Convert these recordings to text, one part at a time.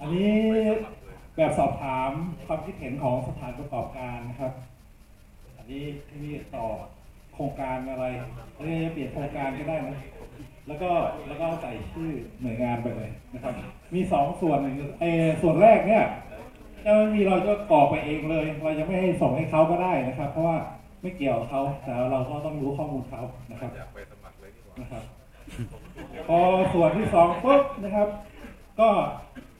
อันนี้แบบสอบถามความคิดเห็นของสถานประกอบการนะครับ อันนี้ที่นี่ต่อโครงการอะไรอันนี้จะเปลี่ยนโครงการก็ได้นะ แล้วก็แล้วก็ใส่ชื่อหน่วยงานไปเลยนะครับ มีสองส่วนหนึ่งเออส่วนแรกเนี่ยเจ้าหน้าที่เราจะกรอกไปเองเลย เราจะไม่ให้ส่งให้เขาก็ได้นะครับ เพราะว่าไม่เกี่ยวกับเขาแต่เราก็ต้องรู้ข้อมูลเขานะครับอยากไปสมัครเลยดีกว่านะครับพอส่วนที่สองปุ๊บนะครับ ก็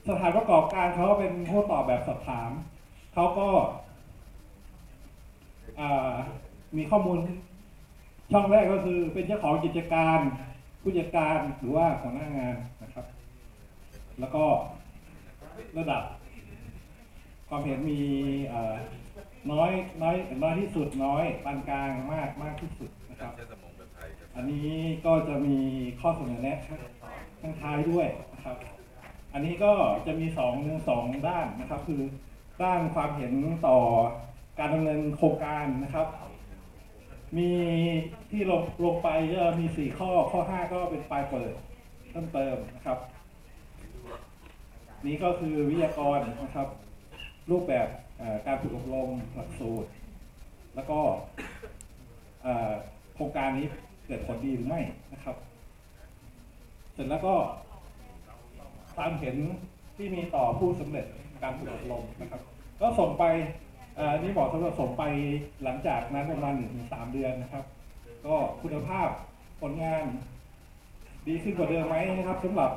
สถานประกอบการเขาเป็นผู้ตอบแบบสอบถามเขาก็มีข้อมูล ช่องแรกก็คือเป็นเจ้าของกิจการผู้จัดการหรือว่าหัวหน้างานนะครับ แล้วก็ระดับ ความเห็นมีน้อยน้อยน้อยที่สุดน้อยปานกลางมากมากที่สุดนะครับอันนี้ก็จะมีข้อเสนอแนะข้างข้างท้ายด้วยนะครับ อันนี้ก็จะมีสองสองด้านนะครับ คือด้านความเห็นต่อการดำเนินโครงการนะครับ มีที่ลงลงไปก็มีสี่ข้อข้อห้าก็เป็นปลายเปิดเพิ่มเติมนะครับ นี้ก็คือวิทยากรนะครับ รูปแบบการฝึกอบรมหลักสูตร แล้วก็โครงการนี้เกิดผลดีหรือไม่นะครับ เสร็จแล้วก็ ความเห็นที่มีต่อผู้สำเร็จการฝึกอบรมนะครับ ก็ส่งไปอ่อนี่บอกสำหรับส่งไปหลังจากนั้นประมาณหนึ่งถึงสามเดือนนะครับ ก็คุณภาพผลงานดีขึ้นกว่าเดิมไหมนะครับสำหรับ